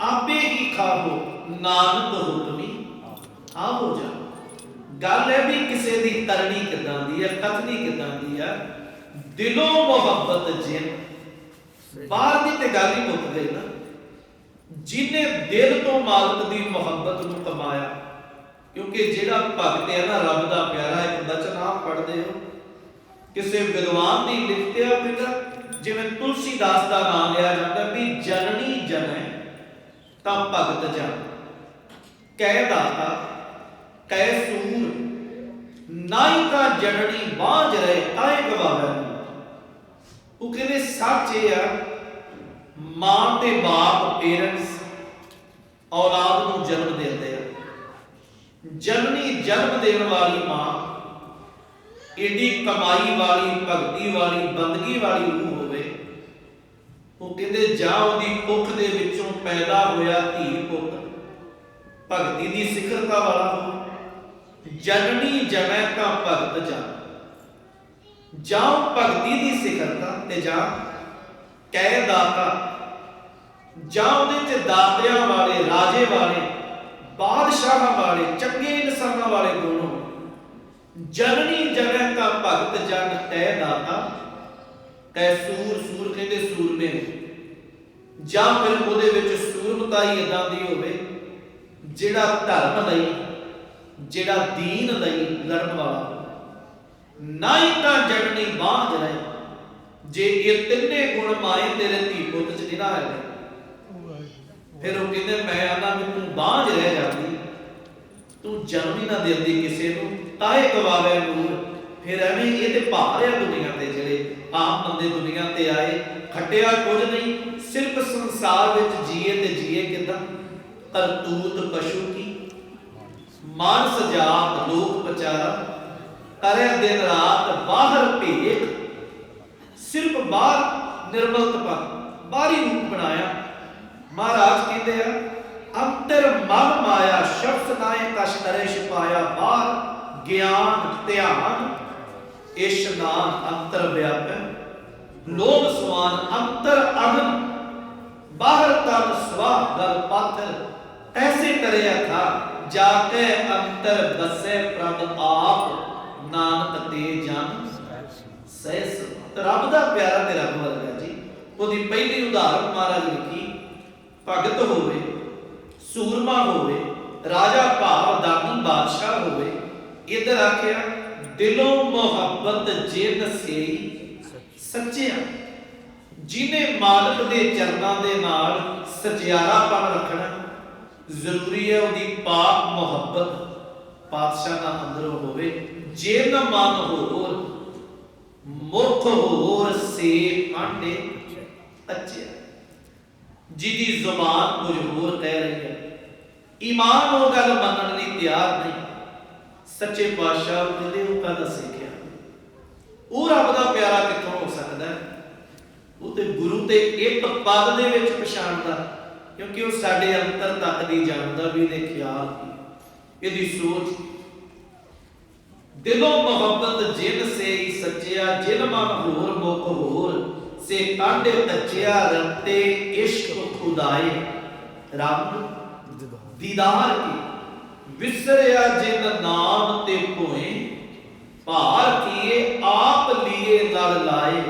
ਆਪੇ ਹੀ ਖਾਓ ਨਾਨਕ ਹੁਕਮੀ ਆਵੋ ਜਾ ਗੱਲ ਹੈ ਵੀ ਕਿਸੇ ਦੀ ਕਰਨੀ ਕਿਦਾਂ ਦੀ ਹੈ ਕਥਨੀ ਕਿਦਾਂ ਦੀ ਹੈ। ਦਿਲੋਂ ਮੁਹੱਬਤ ਜਿਨ। ਬਾਹਰ ਦੀ ਤੇ ਗੱਲ ਹੀ ਮੁੱਕ ਗਈ ਨਾ। ਜਿਹਨੇ ਦਿਲ ਤੋਂ ਮਾਲਕ ਦੀ ਮੁਹੱਬਤ ਨੂੰ ਕਮਾਇਆ ਕਿਉਂਕਿ ਜਿਹੜਾ ਭਗਤ ਹੈ ਨਾ ਰੱਬ ਦਾ ਪਿਆਰਾ ਇੱਕ ਬਚਨ ਆਪ ਪੜ੍ਹਦੇ ਹੋ। ਕਿਸੇ ਵਿਦਵਾਨ ਦੀ ਲਿਖਿਆ ਪਿਤਾ ਜਿਵੇਂ ਤੁਲਸੀਦਾਸ ਦਾ ਨਾਮ ਲਿਆ ਜਾਂਦਾ ਵੀ ਜਨਨੀ ਜਨੈ। ਤਾਂ ਭਗਤ ਜਾ ਕਹਿ ਦਾਤਾ, ਕਹਿ ਸੂਰ, ਨਾਈ ਕਾ ਜਨਨੀ ਬਾਝ ਰਹੇ ਤਾਏ ਗਵਾਵੇ। ਉਹ ਕਹਿੰਦੇ, ਸੱਚ ਇਹ ਆ, ਮਾਂ ਤੇ ਬਾਪ ਪੇਰੈਂਟਸ ਔਲਾਦ ਨੂੰ ਜਨਮ ਦਿੰਦੇ ਆ। ਜਨਨੀ ਜਨਮ ਦੇਣ ਵਾਲੀ ਮਾਂ, ਏਡੀ ਕਮਾਈ ਵਾਲੀ, ਭਗਤੀ ਵਾਲੀ, ਬੰਦਗੀ ਵਾਲੀ ਰੂਹ ਉਹ ਕਹਿੰਦੇ, ਜਾਂ ਉਹਦੀ ਕੁੱਖ ਦੇ ਵਿੱਚੋਂ ਪੈਦਾ ਹੋਇਆ ਧੀ ਪੁੱਤ, ਭਗਤੀ ਦੀ ਸਿਖਰਤਾ ਵਾਲਾ ਜਨਨੀ ਜਨੈ ਕਾ ਭਗਤ ਜਨ। ਜਾਂ ਭਗਤੀ ਦੀ ਸਿਖਰਤਾ ਤੇ ਜਾਂ ਕਹਿ ਦਾਤਾ, ਜਾਂ ਉਹਦੇ ਚ ਦਾਤਿਆਂ ਵਾਲੇ, ਰਾਜੇ ਵਾਲੇ, ਬਾਦਸ਼ਾਹਾਂ ਵਾਲੇ, ਚੰਗੇ ਇਨਸਾਨਾਂ ਵਾਲੇ ਗੁਣ ਜਨਨੀ ਜਨੈ ਕਾ ਭਗਤ ਜਨ, ਤੈ ਦਾਤਾ ਤੈ ਸੂਰ ਕਹਿੰਦੇ ਸੂਰਮੇ ਜਾਂ ਫਿਰ ਉਹਦੇ ਵਿੱਚ ਸੂਰਮਤਾਈ ਇਦਾਂ ਦੀ ਹੋਵੇ, ਜਿਹੜਾ ਧਰਮ ਲਈ, ਜਿਹੜਾ ਦੀਨ ਲਈ ਲੜਨ ਵਾਲਾ ਨਾ ਹੀ ਤਾਂ ਜਨਨੀ ਬਾਝ ਰਹੇ। ਜੇ ਇਹ ਤਿੰਨੇ ਗੁਣ ਮਾਏ ਤੇਰੇ ਧੀ ਪੁੱਤ ਚ ਨਹੀਂ ਨਾ ਫਿਰ ਉਹ ਕਹਿੰਦੇ, ਮੈਂ ਆਨਾ ਵੀ ਬਾਝ ਰਹਿ ਜਾਂਦੀ। ਤੂੰ ਜਨਮ ਹੀ ਨਾ ਦਿੰਦੀ ਕਿਸੇ ਨੂੰ। ਤਾਏ ਗਵਾਵੇ ਨੂਰ ਫਿਰ ਐਵੇਂ ਇਹ ਤੇ ਭਾਰ ਆ ਦੁਨੀਆ ਤੇ ਜਿਹੜੇ ਆਮ ਬੰਦੇ ਦੁਨੀਆ ਤੇ ਆਏ, ਖੱਟਿਆ ਕੁਝ ਨਹੀਂ, ਸਿਰਫ ਸੰਸਾਰ ਵਿੱਚ ਜੀਏ ਤੇ ਜੀਏ ਕਿਦਾਂ? ਕਰਤੂਤ ਪਸ਼ੂ ਕੀ? ਮਾਨਸ ਜਾਤ, ਲੋਕ ਵਿਚਾਰਾ। ਕਰੇ ਦਿਨ ਰਾਤ ਬਾਹਰ ਭੇਖ। ਸਿਰਫ ਬਾਹਰ ਨਿਰਮਲਤਪਨ ਬਾਹਰੀ ਰੂਪ ਬਣਾਇਆ। ਮਹਾਰਾਜ ਕਹਿੰਦੇ ਆ, ਅੰਤਰ ਮਨ ਮਾਇਆ, ਸ਼ਬਦ ਨਾਏ ਕਸ਼ ਕਰੇ ਛਪਾਇਆ ਬਾਹਰ ਗਿਆਨ, ਧਿਆਨ। ਇਸ਼ਨਾਨ ਅੰਤਰ ਵਿਆਪੈ ਲੋਭ ਸਵਾਨ ਅੰਤਰ ਅਗਨ, ਬਾਹਰ ਤਨ ਸਵਾ ਦਲ ਪਾਥਰ ਐਸੇ ਕਰਿਆ ਥਾ ਜਾ ਕੇ ਅੰਤਰ ਬਸੇ ਪ੍ਰਭ ਆਪ ਨਾਨਕ ਤੇ ਜਨ। ਸਹਿਸ ਰੱਬ ਦਾ ਪਿਆਰਾ ਤੇ ਰੱਬ ਵਰਗਾ ਜੀ। ਉਹਦੀ ਪਹਿਲੀ ਉਦਾਹਰਨ ਮਹਾਰਾਜ ਲਿਖੀ ਭਗਤ ਹੋਵੇ, ਸੂਰਮਾ ਹੋਵੇ, ਰਾਜਾ ਭਾਵ ਦਾਨੀ ਬਾਦਸ਼ਾਹ ਹੋਵੇ, ਇਧਰ ਆਖਿਆ ਦਿਲੋਂ ਮੁਹੱਬਤ ਜਿਨ ਸੇ ਸੱਚਿਆ। ਜਿਨੇ ਮਾਲਕ ਦੇ ਚਰਨਾਂ ਦੇ ਨਾਲ ਸਚਿਆਰਾਪਨ ਰੱਖਣਾ, ਜ਼ਰੂਰੀ ਹੈ ਉਹਦੀ ਪਾਕ ਮੁਹੱਬਤ ਪਾਤਸ਼ਾਹ ਦਾ ਅੰਦਰੋਂ ਹੋਵੇ। ਜਿਨ ਮਨ ਹੋਰ ਮੁਖ ਹੋਰ ਸੇ ਆਂਡੇ ਅੱਛੇ। ਜਿਹਦੀ ਜ਼ੁਬਾਨ ਕੁਝ ਹੋਰ ਕਹਿ ਰਹੀ ਹੈ, ਈਮਾਨ ਉਹ ਗੱਲ ਮੰਨਣ ਲਈ ਤਿਆਰ ਨਹੀਂ। ਸੱਚੇ ਪਾਤਸ਼ਾਹ ਕਹਿੰਦੇ ਉਹ ਕਦ ਸਿੱਖਿਆ। ਉਹ ਰੱਬ ਦਾ ਪਿਆਰਾ ਕਿੱਥੋਂ ਹੋ ਸਕਦਾ ਹੈ? ਉਹ ਤੇ ਗੁਰੂ ਤੇ ਇੱਕ ਪਦ ਦੇ ਵਿੱਚ ਪਛਾਣਦਾ, ਕਿਉਂਕਿ ਉਹ ਸਾਡੇ ਅੰਤਰ ਤੱਕ ਦੀ ਜਾਣਦਾ ਵੀ ਇਹਦੇ ਖਿਆਲ ਕੀ ਇਹਦੀ ਸੋਚ ਦਿਲੋਂ ਮੁਹੱਬਤ ਜਿਨ ਸੇ ਹੀ ਸੱਚਿਆ, ਜਿਨ ਮਨ ਹੋਰ ਮੁਖ ਹੋਰ, ਸੇ ਕਾਂਡੇ ਤੱਚਿਆ ਰਤੇ ਇਸ਼ਕ ਖੁਦਾਏ ਰੱਬ ਦੀਦਾਰ ਕੀ ਵਿਸਰਿਆ ਜਿਨ ਨਾਮ ਤੇ ਭੋਏ, ਭਾਰ ਕੀਏ, ਆਪ ਲੀਏ ਲੜ ਲਾਏ।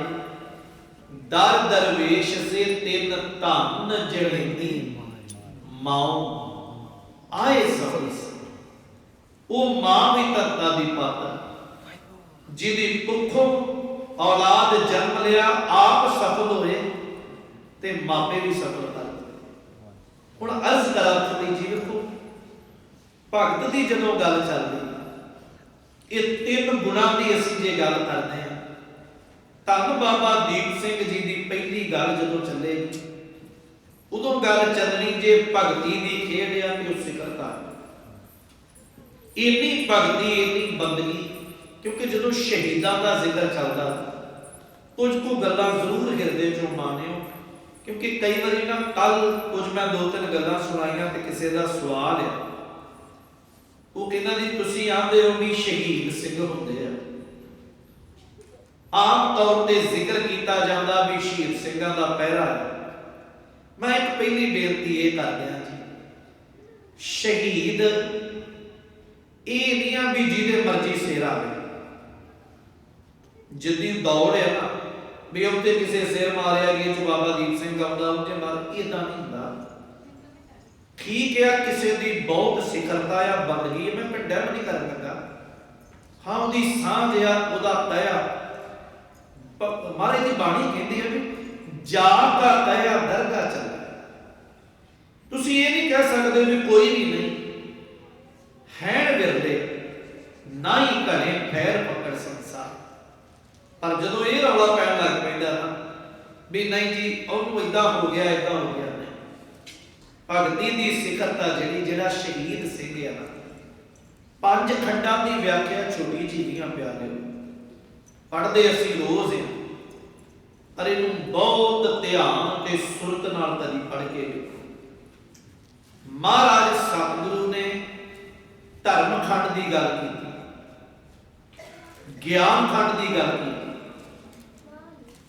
ਦਰ ਦਰਵੇਸ਼ ਸੇ ਤਿੰਨ ਧਨ ਜੜੇਤੀ ਮਾਉ, ਆਏ ਸਭਿਸ ਉਹ ਮਾਂ ਵੀ ਤੱਤਾ ਦੀ ਪਾਤਰ ਜਿਹਦੀ ਕੁੱਖੋਂ ਔਲਾਦ ਜਨਮ ਲਿਆ, ਆਪ ਸਫਲ ਹੋਏ ਤੇ ਮਾਪੇ ਵੀ ਸਫਲ ਕਰ ਹੁਣ ਅਰਜ਼ ਕਰਾਂ ਤੁਹਾਡੀ ਜੀ ਵੇਖੋ ਭਗਤ ਦੀ ਜਦੋਂ ਗੱਲ ਚੱਲਦੀ, ਇਹ ਤਿੰਨ ਗੁਣਾਂ ਦੀ ਅਸੀਂ ਜੇ ਗੱਲ ਕਰਦੇ ਹਾਂ ਧੰਨ ਬਾਬਾ ਦੀਪ ਸਿੰਘ ਜੀ ਦੀ ਪਹਿਲੀ ਗੱਲ ਜਦੋਂ ਚੱਲੇ, ਉਦੋਂ ਗੱਲ ਚੱਲਣੀ ਜੇ ਭਗਤੀ ਦੀ ਖੇਡ ਆ ਤੇ ਉਹ ਸਿਖਰਤਾ ਇੰਨੀ ਭਗਤੀ, ਇੰਨੀ ਬੰਦਗੀ, ਕਿਉਂਕਿ ਜਦੋਂ ਸ਼ਹੀਦਾਂ ਦਾ ਜ਼ਿਕਰ ਚੱਲਦਾ, ਕੁਝ ਕੁ ਗੱਲਾਂ ਜ਼ਰੂਰ ਹਿਰਦੇ ਚੋਂ ਮਾਨਿਓ ਕਿਉਂਕਿ ਕਈ ਵਾਰੀ ਨਾ ਕੱਲ ਕੁਝ ਮੈਂ ਦੋ ਤਿੰਨ ਗੱਲਾਂ ਸੁਣਾਈਆਂ ਤੇ ਕਿਸੇ ਦਾ ਸਵਾਲ ਹੈ ਉਹ ਕਹਿੰਦਾ ਜੀ, ਤੁਸੀਂ ਆਂਦੇ ਹੋ ਵੀ ਸ਼ਹੀਦ ਸਿੰਘ ਹੁੰਦੇ ਆ। ਆਮ ਤੌਰ ਤੇ ਜ਼ਿਕਰ ਕੀਤਾ ਜਾਂਦਾ ਵੀ ਸ਼ਹੀਦ ਸਿੰਘਾਂ ਦਾ ਪਹਿਰਾ ਮੈਂ ਇੱਕ ਪਹਿਲੀ ਬੇਨਤੀ ਇਹ ਕਰਦਿਆਂ ਜੀ। ਸ਼ਹੀਦ ਇਹ ਨਹੀਂ ਆ ਵੀ ਜਿਹਦੇ ਮਰਜ਼ੀ ਸਿਰ ਆਵੇ। ਜਿੱਦੀ ਦੌੜ ਹੈ ਨਾ, ਵੀ ਉੱਤੇ ਕਿਸੇ ਸਿਰ ਮਾਰਿਆ ਗਿਆ ਚ ਬਾਬਾ ਦੀਪ ਸਿੰਘ ਆਉਂਦਾ ਉਹਦੇ ਮਾਰ ਇਦਾਂ ਨਹੀਂ ਹੁੰਦਾ। ਠੀਕ ਹੈ ਕਿਸੇ ਦੀ ਬਹੁਤ ਸਿਖਰਤਾ ਆ ਬੰਦਗੀ? ਮੈਂ ਕੰਡੈਮ ਨਹੀਂ ਕਰਨ ਲੱਗਾ ਹਾਂ, ਉਹਦੀ ਸਾਂਝ ਆ, ਉਹਦਾ ਤਇਆ ਮਹਾਰਾਜ ਦੀ ਬਾਣੀ ਕਹਿੰਦੀ ਹੈ ਵੀ ਜਾ ਦਾ ਤਇਆ ਦਰਗਾ ਚੱਲ ਤੁਸੀਂ ਇਹ ਨਹੀਂ ਕਹਿ ਸਕਦੇ ਵੀ ਕੋਈ ਵੀ ਨਹੀਂ। ਹੈਣ ਵਿਰਲੇ ਨਾ ਹੀ ਘਰੇ ਫੇਰ ਪਕੜ ਸੰਸਾਰ। ਪਰ ਜਦੋਂ ਇਹ ਰੌਲਾ ਪੈਣ ਲੱਗ ਪੈਂਦਾ ਨਾ, ਵੀ ਨਹੀਂ ਜੀ, ਉਹਨੂੰ ਇਦਾਂ ਹੋ ਗਿਆ ਇਦਾਂ ਹੋ ਗਿਆ। ਭਗਤੀ ਦੀ ਸਿਖਰਤਾ ਜਿਹੜੀ, ਜਿਹੜਾ ਸ਼ਹੀਦ ਸਿੰਘ ਆ ਨਾ, ਪੰਜ ਖੰਡਾਂ ਦੀ ਵਿਆਖਿਆ ਛੋਟੀ ਜੀ ਦੀਆਂ ਪਿਆਰਿਓ ਪੜ੍ਹਦੇ ਅਸੀਂ ਰੋਜ਼ ਹਾਂ ਪਰ ਇਹਨੂੰ ਬਹੁਤ ਧਿਆਨ ਤੇ ਸੁਰਤ ਨਾਲ ਤਰੀ ਪੜ੍ਹ ਕੇ ਵੇਖੋ। ਮਹਾਰਾਜ ਸਤਿਗੁਰੂ ਨੇ ਧਰਮ ਖੰਡ ਦੀ ਗੱਲ ਕੀਤੀ, ਗਿਆਨ ਖੰਡ ਦੀ ਗੱਲ ਕੀਤੀ।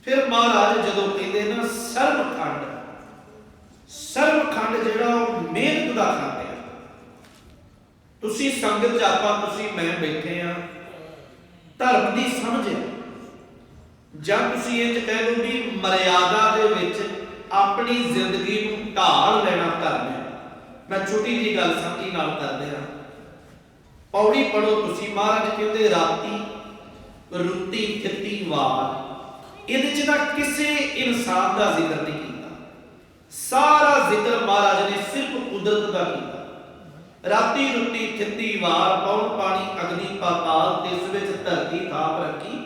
ਫਿਰ ਮਹਾਰਾਜ ਜਦੋਂ ਕਹਿੰਦੇ ਨਾ ਸਰਬ ਖੰਡ ਸਰਬ ਖੰਡ ਜਿਹੜਾ ਉਹ ਮਿਹਨਤ ਦਾ ਖੰਡ ਹੈ। ਤੁਸੀਂ ਸੰਗਤ ਚ ਆਪਾਂ, ਤੁਸੀਂ, ਮੈਂ ਬੈਠੇ ਆ ਧਰਮ ਦੀ ਸਮਝ ਹੈ। ਜਾਂ ਤੁਸੀਂ ਇਹ ਕਹਿ ਲਓ ਵੀ ਮਰਿਆਦਾ ਦੇ ਵਿੱਚ ਆਪਣੀ ਜ਼ਿੰਦਗੀ ਨੂੰ ਢਾਲ ਲੈਣਾ ਧਰਮ ਹੈ। ਮੈਂ ਛੋਟੀ ਜੀ ਗੱਲ ਸਮਝੀ ਨਾਲ ਕਰਦੇ ਹਾਂ। ਪੌੜੀ ਪੜੋ ਤੁਸੀਂ ਮਹਾਰਾਜ ਕਹਿੰਦੇ, ਰਾਤੀ ਰੁੱਤੀ ਥਿੱਤੀ ਵਾਰ। ਇਹਦੇ ਚ ਨਾ ਕਿਸੇ ਇਨਸਾਨ ਦਾ ਜ਼ਿਕਰ ਨਹੀਂ ਸਾਰਾ ਜ਼ਿਕਰ ਮਹਾਰਾਜ ਨੇ ਸਿਰਫ ਕੁਦਰਤ ਦਾ ਕੀਤਾ। ਰਾਤੀ ਰੁੱਤੀ ਥਿੱਤੀ ਵਾਰ ਪੌਣ ਪਾਣੀ, ਅਗਨੀ, ਪਾਤਾਲ, ਤਿਸ ਵਿੱਚ ਧਰਤੀ ਥਾਪ ਰੱਖੀ।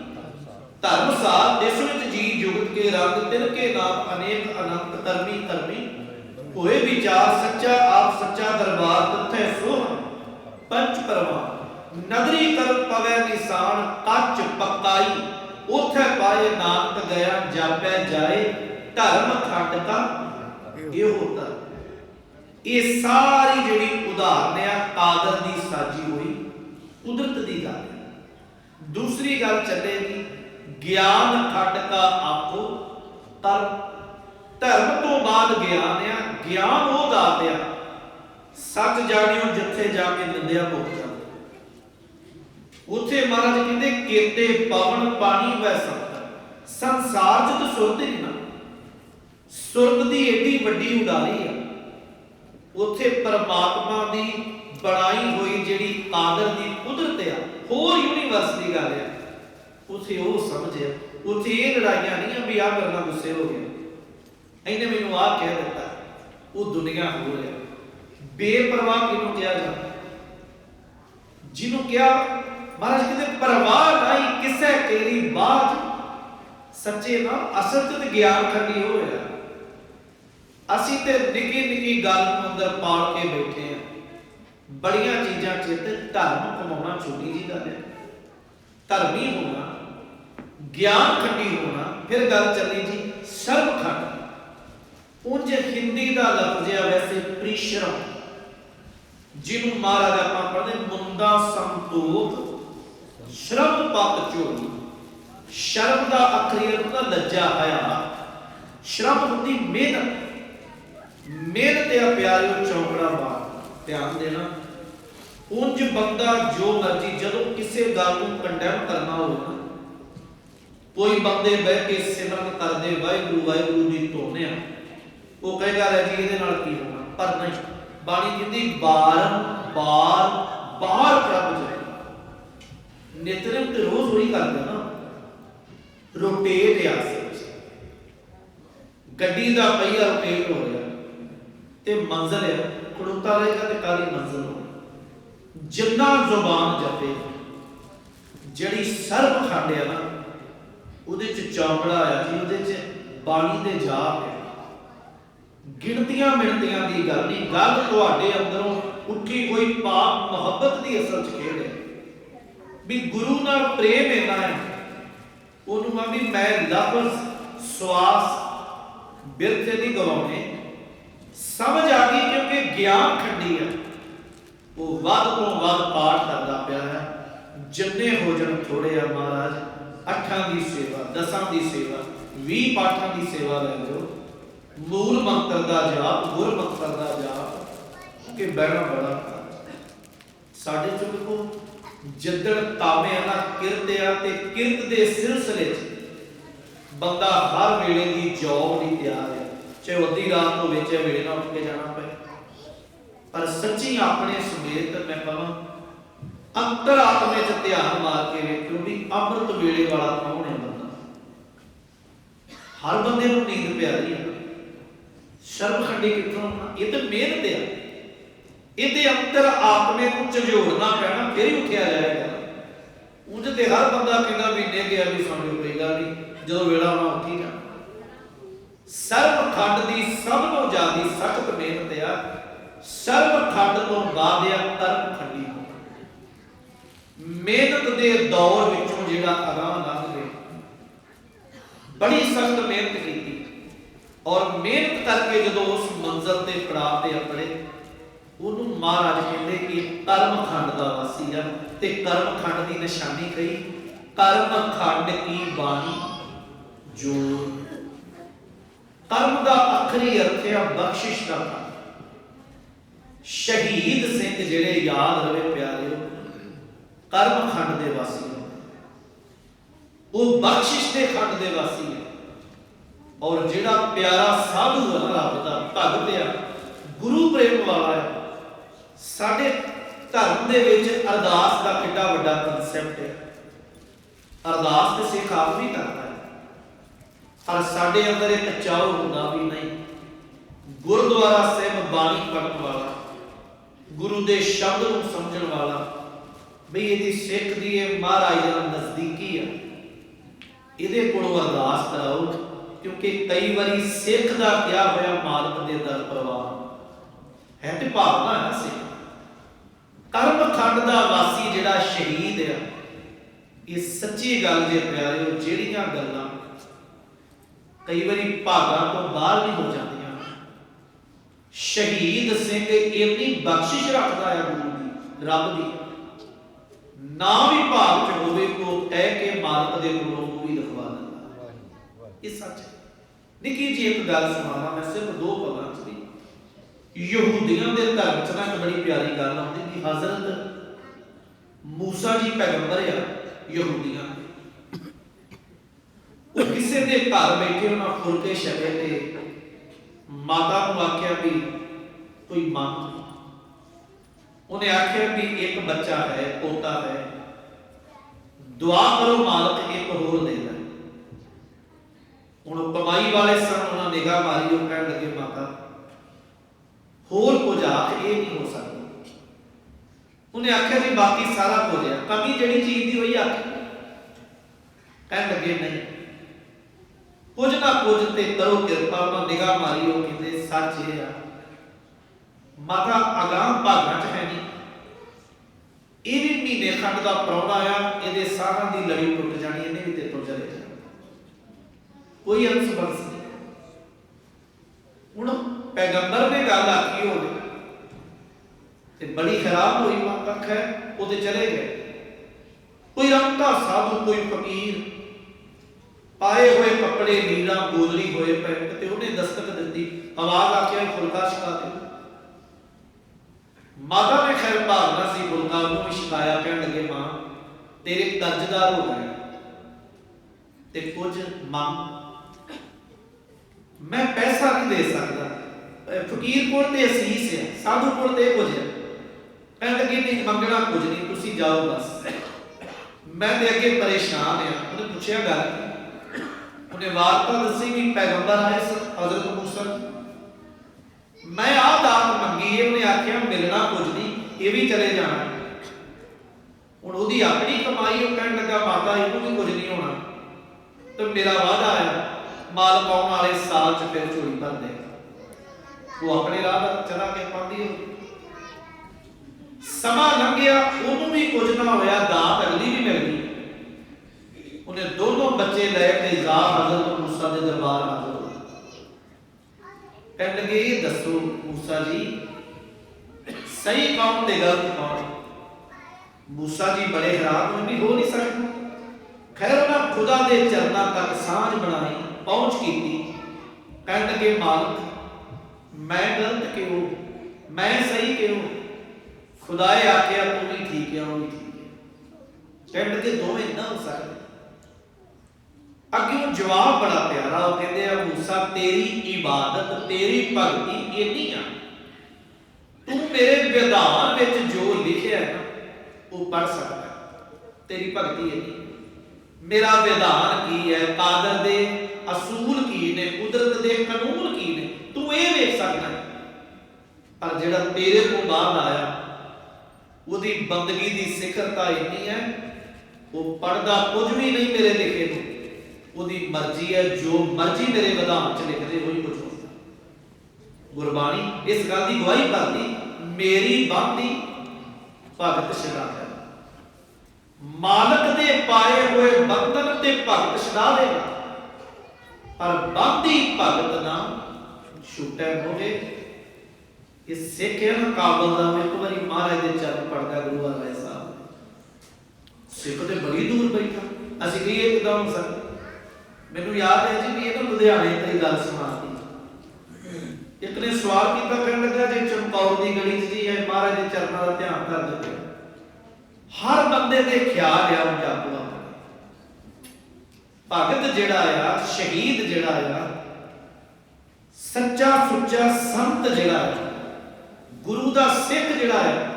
ਧਰਮਸਾਲ ਤਿਸ ਵਿੱਚ ਜੀ ਜੁਗਤ ਕੇ ਰੰਗ ਤਿਨ ਕੇ ਨਾਮ ਅਨੇਕ ਅਨੰਤ ਕਰਮੀ ਕਰਮੀ ਹੋਏ ਵਿਚਾਰ ਸੱਚਾ, ਆਪ ਸੱਚਾ ਦਰਬਾਰ, ਤਥੈ ਸੋਹਣ ਪੰਚ ਪਰਮਾ ਨਗਰੀ ਕਰ ਪਵੈ ਨਿਸ਼ਾਨ, ਕੱਚ ਪੱਕਾਈ। ਉਥੇ ਪਾਏ ਨਾਨਕ ਗਿਆ ਜਾਪੈ ਜਾਏ। ਧਰਮ ਖੰਡ ਦਾ ਇਹ ਹੁੰਦਾ ਇਹ ਸਾਰੀ ਜਿਹੜੀ ਉਦਾਹਰਨ ਆ ਕਾਦਰ ਦੀ ਸਾਜੀ ਹੋਈ, ਕੁਦਰਤ ਦੀ ਗੱਲ ਦੂਸਰੀ ਗੱਲ ਚੱਲੇਗੀ, ਗਿਆਨ ਖੰਡ ਦਾ ਆਪੋ ਧਰਮ। ਧਰਮ ਤੋਂ ਬਾਅਦ ਗਿਆਨ ਆ, ਗਿਆਨ ਉਹ ਦਾਤ ਆ। ਸੱਚ ਜਾਣਿਓ, ਜਿੱਥੇ ਜਾ ਕੇ ਨਿੰਦਿਆ ਮੁੱਕ ਜਾਂਦੇ। ਉੱਥੇ ਮਹਾਰਾਜ ਕਹਿੰਦੇ, ਕੇਤੇ ਪਵਨ ਪਾਣੀ ਵੈ ਸੰਸਾਰ ਚ ਸੁਰਤ ਹੀ ਨਾ। ਸੁਰਤ ਦੀ ਏਡੀ ਵੱਡੀ ਉਡਾਰੀ ਆ। ਉੱਥੇ ਪਰਮਾਤਮਾ ਦੀ ਬਣਾਈ ਹੋਈ ਜਿਹੜੀ ਕਾਦਰ ਦੀ ਕੁਦਰਤ ਆ, ਹੋਰ ਯੂਨੀਵਰਸ ਦੀ ਗੱਲ ਆ। ਉੱਥੇ ਉਹ ਸਮਝਿਆ, ਉੱਥੇ ਇਹ ਲੜਾਈਆਂ ਨਹੀਂ ਆ ਵੀ ਆ ਮੇਰੇ ਗੁੱਸੇ ਹੋ ਗਿਆ ਇਹਨੇ ਮੈਨੂੰ ਆ ਕਹਿ ਦਿੱਤਾ, ਉਹ ਦੁਨੀਆ ਹੋ ਰਿਹਾ। ਬੇਪਰਵਾਹ ਕਿਹਨੂੰ ਕਿਹਾ ਜਾਂਦਾ? ਜਿਹਨੂੰ ਕਿਹਾ, ਮਹਾਰਾਜ ਕਹਿੰਦੇ, ਪਰਵਾਹ ਨਹੀਂ, ਕਿਸੇ ਤੇਰੀ ਬਾਤ ਸੱਚੇ ਨਾ ਅਸਲ ਤੇ ਗਿਆਨ ਕਰਨੀ ਹੋ ਰਿਹਾ। ਅਸੀਂ ਤੇ ਨਿੱਕੀ ਨਿੱਕੀ ਗੱਲ ਨੂੰ ਅੰਦਰ ਪਾਲ ਕੇ ਬੈਠੇ ਆ ਬੜੀਆਂ ਚੀਜ਼ਾਂ ਚਿੱਤ ਧਰਮ ਕਮਾਉਣਾ ਛੋਟੀ ਜੀ ਗੱਲ ਹੈ। ਧਰਮੀ ਹੋਣਾ, ਗਿਆਨ ਖੰਡੀ ਹੋਣਾ, ਫਿਰ ਗੱਲ ਚੱਲੀ ਜੀ ਸਰਬ ਖੰਡ ਉਂਝ ਹਿੰਦੀ ਦਾ ਲਫ਼ਜ਼ ਹੈ ਵੈਸੇ ਪ੍ਰੀਸ਼ਰਮ ਜਿਹਨੂੰ ਮਹਾਰਾਜ ਆਪਾਂ ਪੜ੍ਹਦੇ ਮੁੰਦਾ ਸੰਤੋਖ, ਸ਼ਰਮ ਪਤ ਚੋਰੀ ਸ਼ਰਮ ਦਾ ਅਖਰੀ ਅਰਥ ਹੁੰਦਾ, ਲੱਜਾ ਹਯਾ ਸ਼ਰਮ ਹੁੰਦੀ ਮਿਹਨਤ। ਮਿਹਨਤ ਆ ਪਿਆਰਿਓ ਚੌਕੜਾ ਬਾਤ ਧਿਆਨ ਦੇਣਾ। ਉਂਝ ਬੰਦਾ ਜੋ ਮਰਜ਼ੀ, ਜਦੋਂ ਕਿਸੇ ਗੱਲ ਨੂੰ ਕੰਡੈਮ ਕਰਨਾ ਹੋਵੇ ਕੋਈ ਬੰਦੇ ਬਹਿ ਕੇ ਸਿਮਰਨ ਕਰਦੇ, ਵਾਹਿਗੁਰੂ ਵਾਹਿਗੁਰੂ ਦੀ ਧੋਨੇ ਆ। ਉਹ ਕਹੇਗਾ, ਲੈ ਜੀ, ਇਹਦੇ ਨਾਲ ਕੀ ਹੋਣਾ? ਪਰ ਨਹੀਂ, ਬਾਣੀ ਕਹਿੰਦੀ, ਬਾਰ ਬਾਰ ਬਾਹਰ ਪ੍ਰਭ ਜਾਏ। ਨਿਤਨੇਮ ਤੇ ਰੋਜ਼ ਹੋਈ ਕਰਦੇ ਨਾ ਰੋਟੇਟ ਆ ਗੱਡੀ ਦਾ ਪਹੀਆ ਰੋਟੇਟ ਹੋ ਤੇ ਮੰਜ਼ਲ ਹੈ, ਖੜੋਤਾ ਰਹੇਗਾ ਤੇ ਕਾਲੀ ਮੰਜ਼ਲ ਹੋਣੀ ਜਿੰਨਾ ਜ਼ੁਬਾਨ ਜਪੇ, ਜਿਹੜੀ ਸਰਬ ਖੰਡ ਹੈ ਨਾ, ਉਹਦੇ ਚ ਚੌਕੜਾ ਆ ਜੀ, ਉਹਦੇ ਚ ਬਾਣੀ ਦੇ ਜਾਪ ਹੈ। ਗਿਣਤੀਆਂ ਮਿਣਤੀਆਂ ਦੀ ਗੱਲ ਨਹੀਂ, ਗੱਲ ਤੁਹਾਡੇ ਅੰਦਰੋਂ ਉੱਠੀ ਹੋਈ ਪਾਪ ਮੁਹੱਬਤ ਦੀ ਅਸਲ ਚ ਖੇਡ ਹੈ। ਵੀ ਗੁਰੂ ਨਾਲ ਪ੍ਰੇਮ ਇੰਨਾ ਹੈ, ਉਹਨੂੰ ਆ ਵੀ ਮੈਂ ਲਫ਼ਜ਼, ਸਵਾਸ ਬਿਰਥੇ ਨਹੀਂ ਗਵਾਉਣੇ ਸਮਝ ਆ ਗਈ ਕਿਉਂਕਿ ਗਿਆਨ ਖੰਡੀ ਹੈ ਉਹ ਵੱਧ ਤੋਂ ਵੱਧ ਪਾਠ ਕਰਦਾ ਪਿਆ ਹੈ। ਜਿੰਨੇ ਹੋ ਜਣ ਥੋੜੇ ਆ ਮਹਾਰਾਜ ਅੱਠਾਂ ਦੀ ਸੇਵਾ, ਦਸਾਂ ਦੀ ਸੇਵਾ 20 ਪਾਠਾਂ ਦੀ ਸੇਵਾ ਲੈ ਲਓ। ਮੂਲ ਮੰਤਰ ਦਾ ਜਾਪ, ਗੁਰ ਮੰਤਰ ਦਾ ਜਾਪ ਕਿ ਬਹਿਣਾ ਬੜਾ ਸਾਡੇ ਚ ਕੋ ਜਿੱਦਣ ਤਾਵੇਂ ਨਾ ਕਿਰਤ ਆ ਤੇ ਕਿਰਤ ਦੇ ਸਿਲਸਿਲੇ 'ਚ ਬੰਦਾ ਹਰ ਵੇਲੇ ਦੀ ਜੌਬ ਲਈ ਤਿਆਰ ਹੈ ਚਾਹੇ ਅੱਧੀ ਰਾਤ ਨੂੰ ਵੇਚੇ ਵੇਲੇ ਨਾਲ ਉੱਠ ਕੇ ਜਾਣਾ ਪਏ। ਪਰ ਸੱਚੀ ਆਪਣੇ ਸਮੇਤ ਮੈਂ ਕਹਾਂ, ਅੰਤਰ ਆਤਮੇ 'ਚ ਧਿਆਨ ਮਾਰ ਕੇ ਵੇਖਿਓ ਵੀ ਅੰਮ੍ਰਿਤ ਵੇਲੇ ਵਾਲਾ ਕੌਣ ਹੈ ਬੰਦਾ? ਹਰ ਬੰਦੇ ਨੂੰ ਨੀਂਦ ਪਿਆਰੀ ਹੈ। ਸ਼ਰਮ ਖੰਡੀ ਕਿੱਥੋਂ ਇਹ ਤੇ ਮਿਹਨਤ ਆ ਇਹਦੇ ਅੰਤਰ ਆਤਮੇ ਨੂੰ ਝਜੋੜਨਾ ਪੈਣਾ, ਫਿਰ ਹੀ ਉੱਠਿਆ ਜਾਏਗਾ। ਉਂਝ ਤੇ ਹਰ ਬੰਦਾ ਕਹਿੰਦਾ ਵੀ ਨੇ ਗਿਆ ਵੀ ਸਾਨੂੰ ਕੋਈ ਗੱਲ ਨਹੀਂ, ਜਦੋਂ ਵੇਲਾ ਆਉਣਾ ਉੱਠੀ ਜਾ ਸਰਬ ਖੰਡ ਦੀ ਸਭ ਤੋਂ ਜ਼ਿਆਦਾ ਸਖਤ ਮਿਹਨਤ ਆ, ਸਰਬ ਖੰਡ ਤੋਂ ਬਾਅਦ ਆ ਕਰਮ ਖੰਡੀ ਮਿਹਨਤ ਦੇ ਦੌਰ ਵਿੱਚੋਂ ਜਿਹੜਾ ਅਗਾਹ ਲੰਘ ਗਿਆ ਬੜੀ ਸਖਤ ਮਿਹਨਤ ਕੀਤੀ। ਔਰ ਮਿਹਨਤ ਕਰਕੇ ਜਦੋਂ ਉਸ ਮੰਜ਼ਲ ਤੇ ਪੜਾਅ ਤੇ ਆਪਣੇ, ਉਹਨੂੰ ਮਹਾਰਾਜ ਕਹਿੰਦੇ ਕਿ ਕਰਮ ਖੰਡ ਦਾ ਵਾਸੀ ਆ ਤੇ ਕਰਮ ਖੰਡ ਦੀ ਨਿਸ਼ਾਨੀ ਕਹੀ ਕਰਮ ਖੰਡ ਕੀ ਬਾਣੀ? ਜੋ ਕਰਮ ਦਾ ਆਖਰੀ ਅਰਥ ਬਖਸ਼ਿਸ਼ ਦਾ ਖੰਡ ਸ਼ਹੀਦ ਸਿੰਘ ਜਿਹੜੇ ਯਾਦ ਰਵੇ ਪਿਆਰਿਓ ਕਰਮ ਖੰਡ ਦੇ ਵਾਸੀ ਨੇ। ਉਹ ਬਖਸ਼ਿਸ਼ ਦੇ ਖੰਡ ਦੇ ਵਾਸੀ ਹੈ ਔਰ ਜਿਹੜਾ ਪਿਆਰਾ ਸਾਧੂ ਹੈ, ਰੱਬ ਦਾ ਭਗਤ ਆ ਗੁਰੂ ਪ੍ਰੇਮ ਵਾਲਾ ਹੈ, ਸਾਡੇ ਧਰਮ ਦੇ ਵਿੱਚ ਅਰਦਾਸ ਦਾ ਕਿੰਨਾ ਵੱਡਾ ਕਨਸੈਪਟ ਹੈ। ਅਰਦਾਸ ਤੇ ਸਿੱਖ ਆਪ ਵੀ ਕਰਦਾ ਪਰ ਸਾਡੇ ਅੰਦਰ ਇੱਕ ਚਾਹ ਹੁੰਦਾ ਵੀ ਨਹੀਂ। ਗੁਰਦੁਆਰਾ ਸਾਹਿਬ ਬਾਣੀ ਪੜਨ ਵਾਲਾ, ਗੁਰੂ ਦੇ ਸ਼ਬਦ ਨੂੰ ਸਮਝਣ ਵਾਲਾ, ਬਈ ਇਹਦੀ ਸਿੱਖ ਦੀ ਇਹ ਮਹਾਰਾਜ ਦਾ ਨਜ਼ਦੀਕੀ ਆ। ਇਹਦੇ ਕੋਲੋਂ ਅਰਦਾਸ ਕਰਾਓ, ਕਿਉਂਕਿ ਕਈ ਵਾਰੀ ਸਿੱਖ ਦਾ ਕਿਹਾ ਹੋਇਆ ਮਾਲਕ ਦੇ ਦਰ ਪ੍ਰਵਾਹ। ਹੈ ਤੇ ਭਾਵਨਾ ਹੈ ਸਿੱਖ। ਕਰਮ ਖੰਡ ਦਾ ਵਾਸੀ ਜਿਹੜਾ ਸ਼ਹੀਦ ਆ, ਇਹ ਸੱਚੀ ਗੱਲ ਜੇ ਪਿਆਰਿਓ, ਜਿਹੜੀਆਂ ਗੱਲਾਂ ਕਈ ਵਾਰੀ ਭਾਗਾਂ ਤੋਂ ਬਾਹਰ ਵੀ ਹੋ ਜਾਂਦੀਆਂ। ਸ਼ਹੀਦ ਸਿੰਘ ਇੰਨੀ ਬਖਸ਼ਿਸ਼ ਰੱਖਦਾ ਆ ਗੁਰੂ ਦੀ ਰੱਬ ਦੀ। ਨਾ ਵੀ ਭਾਗ ਚ ਹੋਵੇ ਕੋ ਕਹਿ ਕੇ ਮਾਲਕ ਦੇ ਕੋਲੋਂ ਉਹ ਵੀ ਲਿਖਵਾ ਦਿੰਦਾ। ਇਹ ਸੱਚ ਹੈ। ਨਿੱਕੀ ਜੀ ਇੱਕ ਗੱਲ ਸੁਣਾਵਾਂ ਮੈਂ ਸਿਰਫ ਦੋ ਪਦਾਂ ਚ ਦੀ ਯਹੂਦੀਆਂ ਦੇ ਧਰਮ ਚ ਨਾ ਇੱਕ ਬੜੀ ਪਿਆਰੀ ਗੱਲ ਆਉਂਦੀ ਕਿ ਹਜ਼ਰਤ ਮੂਸਾ ਜੀ ਪੈਗੰਬਰ ਆ ਯਹੂਦੀਆਂ। ਕਿਸੇ ਦੇ ਘਰ ਬੈਠੇ ਉਹਨਾਂ ਫੁਲਕੇ ਛਕੇ ਤੇ ਮਾਤਾ ਨੂੰ ਆਖਿਆ ਵੀ ਕੋਈ ਮੰਗ ਉਹਨੇ ਆਖਿਆ ਵੀ ਇੱਕ ਬੱਚਾ ਹੈ, ਪੋਤਾ ਹੈ। ਦੁਆ ਕਰੋ ਮਾਲਕ ਇੱਕ ਹੋਰ ਦੇ ਦੇ। ਹੁਣ ਕਮਾਈ ਵਾਲੇ ਸਨ, ਉਹਨਾਂ ਨਿਗਾਹ ਮਾਰੀ, ਉਹ ਕਹਿਣ ਲੱਗੇ, ਮਾਤਾ, ਹੋਰ ਕੁਝ ਆ, ਇਹ ਨਹੀਂ ਹੋ ਸਕਦਾ। ਉਹਨੇ ਆਖਿਆ ਜੀ ਬਾਕੀ ਸਾਰਾ ਹੋ ਹੈ ਕਮੀ ਜਿਹੜੀ ਚੀਜ਼ ਦੀ ਹੋਈ, ਆਖ। ਕਹਿਣ ਲੱਗੇ, ਨਹੀਂ ਕੁਝ ਨਾ ਕੁਝ ਤੇ ਕਰੋ ਕਿਰਪਾ ਉਹਨਾਂ ਨਿਗਾਹ ਮਾਰੀ ਉਹ ਸੱਚ ਇਹ ਆ, ਮਾਤਾ ਅਗਾਮ ਭਾਗਾਂ ਚ ਹੈ ਨਹੀਂ। ਇਹ ਵੀ ਮਹੀਨੇ ਖੰਡ ਦਾ ਪ੍ਰਾਹੁਣਾ ਆ, ਇਹਦੇ ਸਾਹਾਂ ਦੀ ਲੜੀ ਟੁੱਟ ਜਾਣੀ, ਇਹਨੇ ਵੀ ਤੇਤੋਂ ਚਲੇ ਜਾਣਾ। ਕੋਈ ਅੰਸ ਬੰਸ ਨਹੀਂ। ਹੁਣ ਪੈਗੰਬਰ ਨੇ ਗੱਲ ਆਖੀ ਹੋਵੇ ਤੇ ਬੜੀ ਖਰਾਬ ਹੋਈ ਮੱਕਖ ਹੈ ਉਹਦੇ ਚਲੇ ਗਏ। ਕੋਈ ਰੰਗਾ ਸਾਧੂ, ਕੋਈ ਫਕੀਰ ਪਾਏ ਹੋਏ ਕੱਪੜੇ, ਨੀਲਾ, ਗੋਦਰੀ ਹੋਏ ਪਏ ਤੇ ਉਹਨੇ ਦਸਤਕ ਦਿੱਤੀ। ਆਵਾਜ਼ ਆਖਿਆ ਫੁਲਕਾ ਛਕਾ ਦੇ ਮਾਤਾ ਨੇ ਖੈਰ ਭਾਵਨਾ ਸੀ, ਫੁਲਕਾ ਨੂੰ ਛਕਾਇਆ, ਕਹਿਣ ਲੱਗੇ, ਮਾਂ, ਤੇਰੇ ਕਰਜ਼ਦਾਰ ਹੋ ਗਏ। ਤੇ ਕੁਝ ਮੰਗ? ਮੈਂ ਪੈਸਾ ਨਹੀਂ ਦੇ ਸਕਦਾ। ਅਹ ਫਕੀਰ ਕੋਲ ਤੇ ਅਸੀਸ ਹੈ ਸਾਧੂ ਕੋਲ ਤੇ ਕੁਝ ਹੈ ਕਹਿਣ ਲੱਗੇ, ਨਹੀਂ, ਮੰਗਣਾ ਕੁਝ ਨਹੀਂ, ਤੁਸੀਂ ਜਾਓ ਬਸ। ਮੈਂ ਤੇ ਅੱਗੇ ਪਰੇਸ਼ਾਨ ਆ। ਉਹਨੇ ਪੁੱਛਿਆ ਗੱਲ ਉਹਨੇ ਵਾਰਤਾ ਦੱਸੀ ਵੀ ਪੈਗੰਬਰ ਆਏ ਹਜ਼ਰਤ ਮੂਸਾ ਮੈਂ ਆਹ ਦਾਤ ਮੰਗੀ ਇਹ ਉਹਨੇ ਆਖਿਆ ਮਿਲਣਾ ਕੁਝ ਨਹੀਂ ਇਹ ਵੀ ਚਲੇ ਜਾਣਾ ਹੁਣ ਉਹਦੀ ਆਪਣੀ ਕਮਾਈ ਉਹ ਕਹਿਣ ਲੱਗਾ ਮਾਤਾ ਇਹਨੂੰ ਵੀ ਕੁਝ ਨਹੀਂ ਹੋਣਾ ਤੇ ਮੇਰਾ ਵਾਅਦਾ ਆਇਆ ਮਾਲ ਪਾਉਣ ਵਾਲੇ ਸਾਲ ਚ ਫਿਰ ਚੋਰੀ ਭਰਦੇ ਉਹ ਆਪਣੇ ਰਾਹ ਚਲਾ ਕੇ ਪਾਉਂਦੀ ਹੋ ਸਮਾਂ ਲੰਘਿਆ ਉਹਨੂੰ ਵੀ ਕੁਝ ਨਾ ਹੋਇਆ ਦਾਤ ਅਗਲੀ ਵੀ ਮਿਲ ਗਈ ਉਹਨੇ ਦੋਨੋਂ ਬੱਚੇ ਲੈ ਕੇ ਜਾ ਹਜ਼ਰਤ ਮੂਸਾ ਦੇ ਦਰਬਾਰ ਹਾਜ਼ਰ ਹੋਏ ਕਹਿਣ ਲੱਗੇ ਇਹ ਦੱਸੋ ਮੂਸਾ ਜੀ ਸਹੀ ਕੌਣ ਤੇ ਗਲਤ ਕੌਣ ਮੂਸਾ ਜੀ ਬੜੇ ਹੈਰਾਨ ਹੋਏ ਵੀ ਹੋ ਨਹੀਂ ਸਕਦਾ ਖੈਰ ਉਹਨਾਂ ਖੁਦਾ ਦੇ ਚਰਨਾਂ ਤੱਕ ਸਾਂਝ ਬਣਾਈ ਪਹੁੰਚ ਕੀਤੀ ਕਹਿਣ ਲੱਗੇ ਮਾਲਕ ਮੈਂ ਗਲਤ ਕਿਉਂ ਮੈਂ ਸਹੀ ਕਿਉਂ ਖੁਦਾਏ ਆਖਿਆ ਤੂੰ ਵੀ ਠੀਕ ਹੈ ਉਹ ਵੀ ਠੀਕ ਹੈ ਕਹਿਣ ਲੱਗੇ ਦੋਵੇਂ ਨਾ ਹੋ ਸਕਦੇ ਅੱਗੇ ਉਹ ਜਵਾਬ ਬੜਾ ਪਿਆਰਾ, ਉਹ ਕਹਿੰਦੇ ਆ, ਮੂਸਾ, ਤੇਰੀ ਇਬਾਦਤ, ਤੇਰੀ ਭਗਤੀ ਇੰਨੀ ਆ। ਤੂੰ ਮੇਰੇ ਵਿਧਾਨ ਵਿੱਚ ਜੋ ਲਿਖਿਆ ਹੈ ਉਹ ਪੜ ਸਕਦਾ ਤੇਰੀ ਭਗਤੀ ਇੰਨੀ ਮੇਰਾ ਵਿਧਾਨ ਕੀ ਹੈ? ਕਾਦਰ ਦੇ ਅਸੂਲ ਕੀ ਨੇ? ਕੁਦਰਤ ਦੇ ਕਾਨੂੰਨ ਕੀ ਨੇ? ਤੂੰ ਇਹ ਵੇਖ ਸਕਦਾ ਪਰ ਜਿਹੜਾ ਤੇਰੇ ਤੋਂ ਬਾਅਦ ਆਇਆ, ਉਹਦੀ ਬੰਦਗੀ ਦੀ ਸਿਖਰਤਾ ਇੰਨੀ ਹੈ, ਉਹ ਪੜਦਾ ਕੁਝ ਵੀ ਨਹੀਂ ਮੇਰੇ ਲਿਖੇ ਨੂੰ ਉਹਦੀ ਮਰਜ਼ੀ ਹੈ, ਜੋ ਮਰਜ਼ੀ ਮੇਰੇ ਵਿਧਾਨ ਚ ਲਿਖਦੇ ਹੋਈ ਕੁਝ ਹੁੰਦਾ ਗੁਰਬਾਣੀ ਇਸ ਗੱਲ ਦੀ ਗਵਾਹੀ ਕਰਦੀ ਮੇਰੀ ਬੰਦੀ ਭਗਤ ਛਡਾ ਹੈ। ਮਾਲਕ ਦੇ ਪਾਏ ਹੋਏ ਬੰਧਨ ਤੇ ਭਗਤ ਛਡਾ ਦੇਗਾ ਪਰ ਬੰਦੀ ਭਗਤ ਨਾ ਛੁੱਟੈ ਹੋਵੇ ਇਹ ਸਿੱਖ ਨਾ, ਕਾਬਲ ਦਾ ਇੱਕ ਵਾਰੀ ਮਹਾਰਾਜ ਦੇ ਚਰਨ ਪੜਦਾ ਗੁਰੂ ਅਰਜਨ ਸਾਹਿਬ। ਸਿੱਖ ਤੇ ਬੜੀ ਦੂਰ ਬੈਠਾ। ਅਸੀਂ ਕਹੀਏ ਕਿਦਾਂ ਹੋ ਸਕਦਾ ਮੈਨੂੰ ਯਾਦ ਹੈ ਜੀ ਵੀ ਇਹ ਨਾ ਲੁਧਿਆਣੇ ਤੇ ਗੱਲ ਸੁਣਾਤੀ ਇੱਕ ਨੇ ਸਵਾਲ ਕੀਤਾ ਕਰਨ ਲੱਗਾ ਜੇ ਚਮਕੌਰ ਦੀ ਗਲੀ 'ਚ ਜੀ ਹੈ ਮਹਾਰਾਜ ਦੇ ਚਰਨਾਂ ਦਾ ਧਿਆਨ ਕਰਦੇ ਪਏ ਹਰ ਬੰਦੇ ਦੇ ਖਿਆਲ ਆ ਉਹ ਜਾਪੂ ਭਗਤ ਜਿਹੜਾ ਆ, ਸ਼ਹੀਦ ਜਿਹੜਾ ਆ, ਸੱਚਾ ਸੁੱਚਾ ਸੰਤ ਜਿਹੜਾ ਆ, ਗੁਰੂ ਦਾ ਸਿੱਖ ਜਿਹੜਾ ਹੈ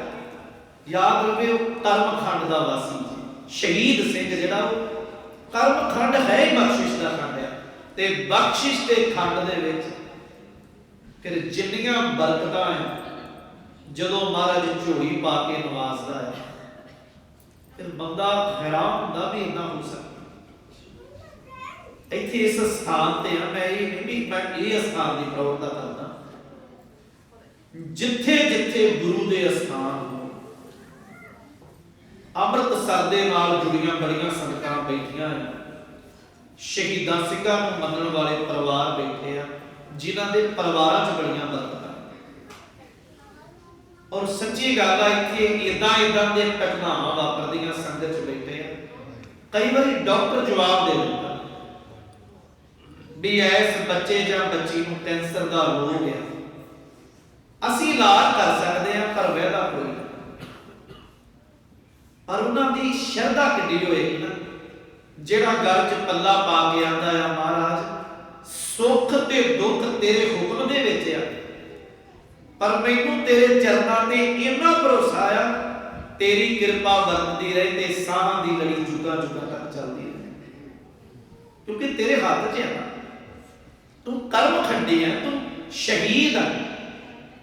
ਯਾਦ ਰੱਖੇ ਉਹ ਕਰਮਖੰਡ ਦਾ ਵਾਸੀ ਜੀ। ਸ਼ਹੀਦ ਸਿੰਘ ਜਿਹੜਾ ਉਹ ਕਰਮਖੰਡ ਹੈ ਹੀ ਬਖਸ਼ਿਸ਼ ਦਾ ਖੰਡ ਹੈ ਤੇ ਬਖਸ਼ਿਸ਼ ਦੇ ਖੰਡ ਦੇ ਵਿੱਚ ਫਿਰ ਜਿੰਨੀਆਂ ਬਰਕਤਾਂ ਹੈ ਜਦੋਂ ਮਹਾਰਾਜ ਝੋਲੀ ਪਾ ਕੇ ਨਵਾਜ਼ਦਾ ਹੈ, ਫਿਰ ਬੰਦਾ ਹੈਰਾਨ ਹੁੰਦਾ ਵੀ ਇੰਨਾ ਹੋ ਸਕਦਾ। ਇੱਥੇ ਇਸ ਸਥਾਨ ਤੇ ਆ, ਮੈਂ ਇਹ ਨਹੀਂ ਵੀ ਮੈਂ ਇਹ ਸਥਾਨ ਦੀ ਪ੍ਰਵਰਤਾ ਕਰਦਾ। ਜਿੱਥੇ ਜਿੱਥੇ ਗੁਰੂ ਦੇ ਅਸਥਾਨ ਅੰਮ੍ਰਿਤਸਰ ਦੇ ਨਾਲ ਜੁੜੀਆਂ ਬੜੀਆਂ ਸੰਗਤਾਂ ਬੈਠੀਆਂ ਹਨ ਸ਼ਹੀਦਾਂ ਸਿੰਘਾਂ ਨੂੰ ਮੰਨਣ ਵਾਲੇ ਪਰਿਵਾਰ ਬੈਠੇ ਆ, ਜਿਨ੍ਹਾਂ ਦੇ ਪਰਿਵਾਰਾਂ 'ਚ ਬੜੀਆਂ ਬਰਕਤਾਂ ਔਰ ਸੱਚੀ ਗੱਲ ਆ, ਇੱਥੇ ਇਦਾਂ ਇਦਾਂ ਦੇ ਘਟਨਾਵਾਂ ਵਾਪਰਦੀਆਂ ਸੰਗਤ 'ਚ ਬੈਠੇ ਆ। ਕਈ ਵਾਰੀ ਡਾਕਟਰ ਜਵਾਬ ਦੇ ਦਿੰਦਾ ਵੀ ਐਸ ਬੱਚੇ ਜਾਂ ਬੱਚੀ ਨੂੰ ਕੈਂਸਰ ਦਾ ਰੋਗ ਹੈ ਅਸੀਂ ਇਲਾਜ ਕਰ ਸਕਦੇ ਹਾਂ ਪਰ ਵਹਿਦਾ ਕੋਈ ਨਹੀਂ। ਪਰ ਉਹਨਾਂ ਦੀ ਸ਼ਰਧਾ ਕਿੱਡੀ ਹੋਏਗੀ ਨਾ? ਜਿਹੜਾ ਘਰ ਚ ਪੱਲਾ ਪਾ ਕੇ ਆਂਦਾ ਆ, ਮਹਾਰਾਜ, ਸੁੱਖ ਤੇ ਦੁੱਖ ਤੇਰੇ ਹੁਕਮ ਦੇ ਵਿੱਚ ਆ। ਪਰ ਮੈਨੂੰ ਤੇਰੇ ਚਰਨਾਂ ਤੇ ਇੰਨਾ ਭਰੋਸਾ ਆ, ਤੇਰੀ ਕਿਰਪਾ ਵਰਤਦੀ ਰਹੇ ਤੇ ਸਾਹਾਂ ਦੀ ਲੜੀ ਜੁਗਾ ਜੁਗਾ ਤੱਕ ਚੱਲਦੀ ਰਹੇ। ਕਿਉਂਕਿ ਤੇਰੇ ਹੱਥ 'ਚ ਆ ਤੂੰ ਕਰਮ ਖੰਡੀ ਆ, ਤੂੰ ਸ਼ਹੀਦ ਆ।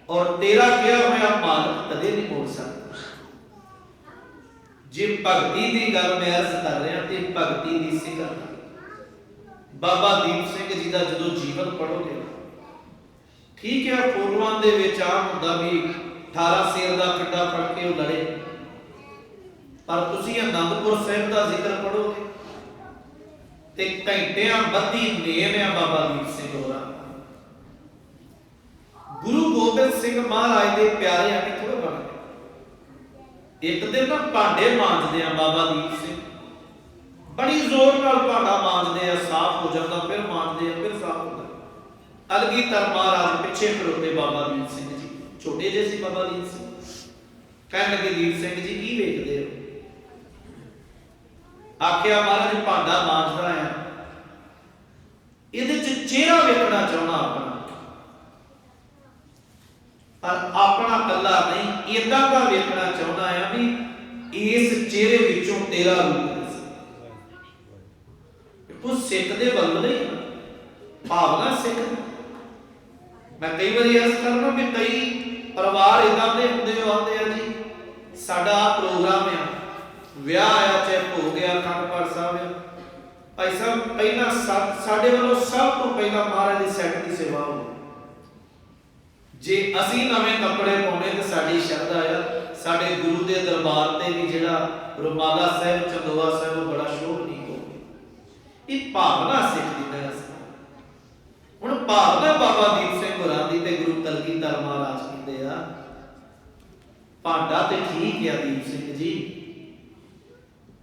ਔਰ ਤੇਰਾ ਕਿਹਾ ਹੋਇਆ ਮਾਲਕ ਕਦੇ ਨਹੀਂ ਮੋੜ ਸਕਦਾ। ਜੇ ਭਗਤੀ ਦੀ ਗੱਲ ਮੈਂ ਅਰਜ਼ ਕਰ ਰਿਹਾ ਤੇ ਭਗਤੀ ਦੀ ਸਿਖਰ ਬਾਬਾ ਦੀਪ ਸਿੰਘ ਜੀ ਦਾ ਜਦੋਂ ਜੀਵਨ ਪੜੋਗੇ ਠੀਕ ਹੈ, ਫੋਟੋਆਂ ਦੇ ਵਿੱਚ ਆ ਹੁੰਦਾ ਵੀ 18 ਸੇਰ ਦਾ ਖੱਡਾ ਫੜ ਕੇ ਉਹ ਲੜੇ। ਪਰ ਤੁਸੀਂ ਆਨੰਦਪੁਰ ਸਾਹਿਬ ਦਾ ਜ਼ਿਕਰ ਪੜੋਗੇ ਤੇ ਘੰਟਿਆਂ ਬੱਧੀ ਨੇਮ ਆ ਬਾਬਾ ਦੀਪ ਸਿੰਘ ਹੋਰਾਂ ਗੁਰੂ ਗੋਬਿੰਦ ਸਿੰਘ ਮਹਾਰਾਜ ਦੇ ਪਿਆਰੇ ਆ ਕੇ ਥੋੜਾ ਇੱਕ ਦਿਨ ਨਾ ਭਾਂਡੇ ਮਾਂਜਦੇ ਆ ਬਾਬਾ ਦੀਪ ਸਿੰਘ। ਬੜੀ ਜ਼ੋਰ ਨਾਲ ਭਾਂਡਾ ਮਾਂਜਦੇ ਆ, ਸਾਫ਼ ਹੋ ਜਾਂਦਾ, ਫਿਰ ਮਾਂਜਦੇ ਆ, ਫਿਰ ਸਾਫ਼ ਹੁੰਦਾ। ਅਲਗੀਧਰ ਮਹਾਰਾਜ ਪਿੱਛੇ ਖੜੋਤੇ ਬਾਬਾ ਦੀਪ ਸਿੰਘ ਜੀ। ਛੋਟੇ ਜਿਹੇ ਸੀ ਬਾਬਾ ਦੀਪ ਸਿੰਘ। ਕਹਿਣ ਲੱਗੇ, ਦੀਪ ਸਿੰਘ ਜੀ, ਕੀ ਵੇਖਦੇ ਹੋ? ਆਖਿਆ, ਮਹਾਰਾਜ, ਭਾਂਡਾ ਮਾਂਜਦਾ ਆ। ਇਹਦੇ ਚ ਚਿਹਰਾ ਵੇਖਣਾ ਚਾਹੁੰਦਾ ਆਪਣਾ ਪਰ ਆਪਣਾ ਕੱਲਾ ਨਹੀਂ ਇਦਾਂ ਦਾ ਵੇਖਣਾ ਚਾਹੁੰਦਾ ਆ ਵੀ ਇਸ ਚਿਹਰੇ ਵਿੱਚੋਂ ਤੇਰਾ ਰੂਪ ਦਿਸੇ ਸਿੱਖ ਦੇ ਵੱਲ ਨਹੀਂ, ਭਾਵਨਾ ਸਿੱਖ ਮੈਂ ਕਈ ਵਾਰੀ ਅਰਜ਼ ਕਰਨਾ ਵੀ ਕਈ ਪਰਿਵਾਰ ਇਦਾਂ ਦੇ ਹੁੰਦੇ ਆਉਂਦੇ ਆ ਜੀ, ਸਾਡਾ ਆਹ ਪ੍ਰੋਗਰਾਮ ਆ, ਵਿਆਹ ਆਇਆ ਚਾਹੇ ਹੋ ਗਿਆ ਕੰਪੜ ਸਾਹਿਬ ਆ। ਭਾਈ ਸਾਹਿਬ, ਪਹਿਲਾਂ ਸਾਡੇ ਵੱਲੋਂ ਸਭ ਤੋਂ ਪਹਿਲਾਂ ਮਹਾਰਾਜ ਦੀ ਸੈਟ ਦੀ ਸੇਵਾ ਹੋਵੇ। ਜੇ ਅਸੀਂ ਨਵੇਂ ਕੱਪੜੇ ਪਾਉਣੇ ਤੇ ਸਾਡੀ ਸ਼ਰਧਾ ਆ। ਸਾਡੇ ਗੁਰੂ ਦੇ ਦਰਬਾਰ ਤੇ ਵੀ ਜਿਹੜਾ ਰੁਮਾਲਾ ਸਾਹਿਬ, ਚੰਦੋਆ ਸਾਹਿਬ ਬੜਾ ਸ਼ੋਭਨੀਕ ਹੋਵੇ ਇਹ ਭਾਵਨਾ ਸਿੱਖ ਦੀ ਹੈ ਹੁਣ ਭਾਵਨਾ ਬਾਬਾ ਦੀਪ ਸਿੰਘ ਹੋਰਾਂ ਦੀ ਤੇ ਗੁਰੂ ਕਲਗੀਧਰ ਮਹਾਰਾਜ ਕਹਿੰਦੇ ਆ, ਭਾਂਡਾ ਤੇ ਠੀਕ ਆ ਦੀਪ ਸਿੰਘ ਜੀ,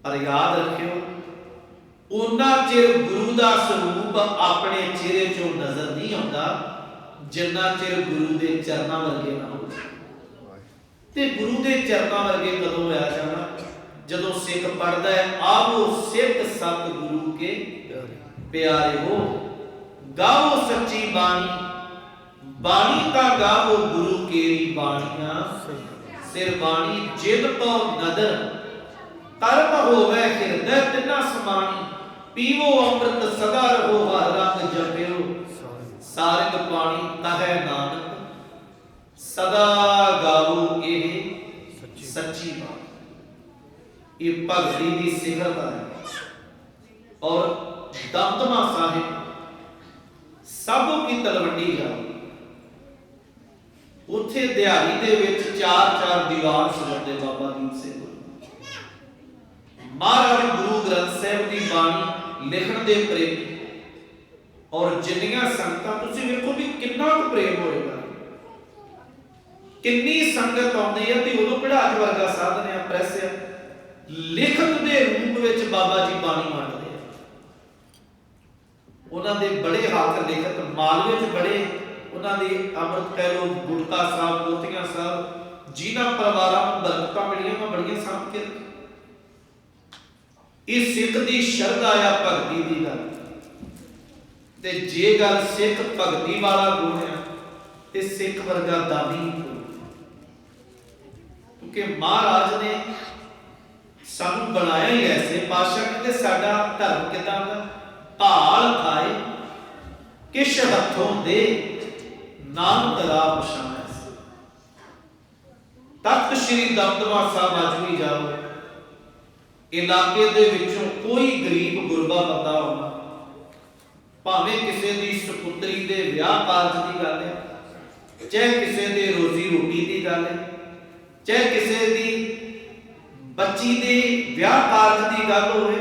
ਪਰ ਯਾਦ ਰੱਖਿਓ, ਉਹਨਾਂ ਚਿਰ ਗੁਰੂ ਦਾ ਸਰੂਪ ਆਪਣੇ ਚਿਹਰੇ 'ਚੋਂ ਨਜ਼ਰ ਨਹੀਂ ਆਉਂਦਾ ਜਿੰਨਾ ਚਿਰ ਗੁਰੂ ਦੇ ਚਰਨਾਂ ਵਰਗੇ ਨਾ ਹੋਵੇ। ਤੇ ਗੁਰੂ ਦੇ ਚਰਨਾਂ ਵਰਗੇ ਕਦੋਂ ਹੋਇਆ ਜਾਣਾ ਜਦੋਂ ਸਿੱਖ ਪੜਦਾ ਹੈ ਆਵੋ ਸਿੱਖ ਸਤ ਗੁਰੂ ਕੇ ਪਿਆਰੇ ਹੋ। ਗਾਵੋ ਸੱਚੀ ਬਾਣੀ ਬਾਣੀ ਤਾਂ ਗਾਵੋ ਗੁਰੂ ਕੇਰੀ ਬਾਣੀਆਂ। ਸਿਰ ਬਾਣੀ ਜਿਦ ਤੋਂ ਨਦਰ ਤਰਮ ਹੋਵੇ ਹਿਰਦੈ ਤਿਨਾ ਸਮਾਣੀ। ਪੀਵੋ ਅੰਮ੍ਰਿਤ ਸਦਾ ਰਹੋ, ਹਰ ਰੰਗ ਜਪਿਓ। ਸਾਰਿਗ ਪਾਣੀ ਤਹੈ ਨਾਨਕ, ਸਦਾ ਗਾਵੋ ਇਹ ਸੱਚੀ ਬਾਤ ਇਹ ਭਗਤੀ ਦੀ ਸਿਖਰਤਾ ਹੈ। ਔਰ ਦਮਦਮਾ ਸਾਹਿਬ, ਸਭੋ ਕੀ ਤਲਵੰਡੀ ਜਾ ਉੱਥੇ ਦਿਹਾੜੀ ਦੇ ਵਿੱਚ ਚਾਰ ਚਾਰ ਦੀਵਾਨ ਸੁਣਦੇ ਬਾਬਾ ਦੀਪ ਸਿੰਘ ਮਹਾਰਾਜ ਗੁਰੂ ਗ੍ਰੰਥ ਸਾਹਿਬ ਦੀ ਬਾਣੀ ਲਿਖਣ ਦੇ ਪ੍ਰੇਮੀ ਔਰ ਜਿੰਨੀਆਂ ਸੰਗਤਾਂ, ਤੁਸੀਂ ਵੇਖੋ ਵੀ ਕਿੰਨਾ ਕੁ ਪ੍ਰੇਮ ਹੋਏਗਾ ਕਿੰਨੀ ਸੰਗਤ ਆਉਂਦੀ ਹੈ ਤੇ ਉਦੋਂ ਪੜਾਜ ਵਰਗਾ ਸਾਧਨ ਆ ਪ੍ਰੈਸ ਆ। ਲਿਖਤ ਦੇ ਰੂਪ ਵਿੱਚ ਬਾਬਾ ਜੀ ਬਾਣੀ ਮੰਨਦੇ ਆ। ਉਹਨਾਂ ਦੇ ਬੜੇ ਹੱਥ ਲਿਖਤ ਮਾਲਵੇ 'ਚ ਬੜੇ। ਉਹਨਾਂ ਦੇ ਅੰਮ੍ਰਿਤ ਕਹਿ ਲੋ ਗੁਰਤਾ ਸਾਹਿਬ, ਮੋਤੀਆਂ ਸਾਹਿਬ, ਜਿਨ੍ਹਾਂ ਪਰਿਵਾਰਾਂ ਨੂੰ ਬਰਕਤਾਂ ਮਿਲੀਆਂ ਮੈਂ ਬੜੀਆਂ ਸਾਂਭ ਕੇ ਇਹ ਸਿੱਖ ਦੀ ਸ਼ਰਧਾ ਆ, ਭਗਤੀ ਦੀ ਗੱਲ। ਤੇ ਜੇ ਗੱਲ ਸਿੱਖ ਭਗਤੀ ਵਾਲਾ ਗੁਣ ਆ, ਤੇ ਸਿੱਖ ਵਰਗਾ ਦਾਨੀ ਕਿਉਂਕਿ ਮਹਾਰਾਜ ਨੇ ਸਾਨੂੰ ਬਣਾਇਆ ਹੀ ਐਸੇ ਪਾਸ਼ਾ ਕਹਿੰਦੇ ਸਾਡਾ ਧਰਮ ਕਿਦਾਂ ਦਾ? ਭਾਲ ਖਾਏ ਕਿਛ ਹੱਥੋਂ ਦੇ, ਨਾਮ ਤਰਾ ਪਛਾਣੈ ਤਖਤ ਸ੍ਰੀ ਦਮਦਮਾ ਸਾਹਿਬ ਅੱਜ ਵੀ ਜਾਓ ਇਲਾਕੇ ਦੇ ਵਿੱਚੋਂ ਕੋਈ ਗਰੀਬ ਗੁਰਬਾ ਬੰਦਾ ਹੋਣਾ ਭਾਵੇਂ ਕਿਸੇ ਦੀ ਸੁਪੁੱਤਰੀ ਦੇ ਵਿਆਹ ਕਾਰਜ ਦੀ ਗੱਲ ਹੈ ਚਾਹੇ ਕਿਸੇ ਦੇ ਰੋਜ਼ੀ ਰੋਟੀ ਦੀ ਗੱਲ ਹੈ ਚਾਹੇ ਕਿਸੇ ਦੀ ਬੱਚੀ ਦੇ ਵਿਆਹ ਕਾਰਜ ਦੀ ਗੱਲ ਹੋਵੇ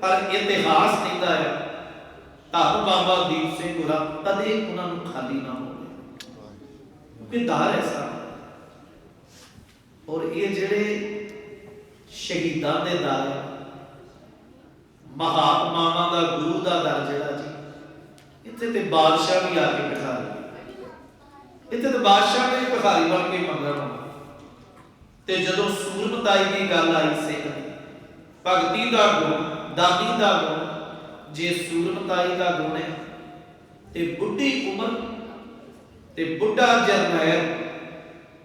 ਪਰ ਇਤਿਹਾਸ ਕਹਿੰਦਾ ਹੈ ਧੰਨ ਬਾਬਾ ਦੀਪ ਸਿੰਘ ਗੁਰਾ ਕਦੇ ਉਹਨਾਂ ਨੂੰ ਖਾਲੀ ਨਾ ਹੋਵੇ। ਕਿਉਂਕਿ ਦਾਰ ਐਸਾ ਔਰ ਇਹ ਜਿਹੜੇ ਸ਼ਹੀਦਾਂ ਦੇ ਦਰ ਆ, ਮਹਾਤਮਾਵਾਂ ਦਾ ਗੁਰੂ ਦਾ ਦਰ ਜਿਹੜਾ ਇੱਥੇ ਤੇ ਬਾਦਸ਼ਾਹ ਵੀ ਆ ਕੇ ਬਿਠਾ ਇੱਥੇ ਤੇ ਬਾਦਸ਼ਾਹ ਨੇ ਭਿਖਾਰੀ ਬਣ ਕੇ ਮੰਗਣ ਤੇ ਜਦੋਂ ਸੂਰਮਤਾਈ ਦੀ ਗੱਲ ਆਈ ਸਿੱਖ ਦੀ, ਭਗਤੀ ਦਾ ਗੁਣ ਦਾਨੀ ਦਾ ਗੁਣ, ਜੇ ਸੂਰਮਤਾਈ ਦਾ ਗੁਣ ਹੈ, ਤੇ ਬੁੱਢੀ ਉਮਰ ਤੇ ਬੁੱਢਾ ਜਰਨੈਲ